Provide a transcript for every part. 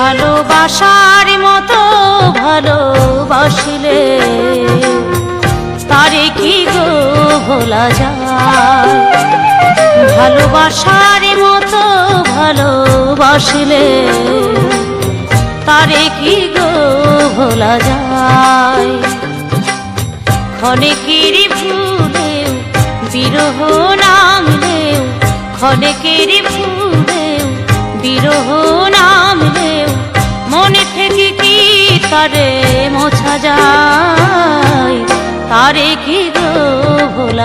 ভালোবাসার মতো ভালোবাসলে। তারে কি গো ভোলা যায়? ভালোবাসার মতো ভালোবাসলে। তারে কি গো ভোলা যায়? ক্ষণেকেরই ভুলেও বিরহ নামলেও ক্ষণেকেরই ভুলেও বিরহ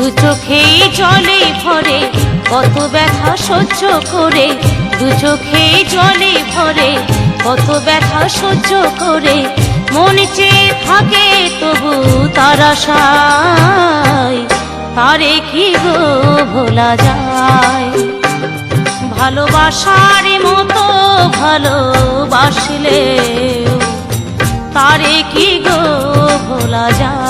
দু চোখেই জলে ভরে, কত ব্যথা সহ্য করে। দু চোখেই জলে ভরে, কত ব্যথা সহ্য করে। মন চেয়ে থাকে তবু তার আশায়, তারে কি গো ভোলা যায়? ভালোবাসার মতো ভালোবাসলে তারে কি গো ভোলা যায়?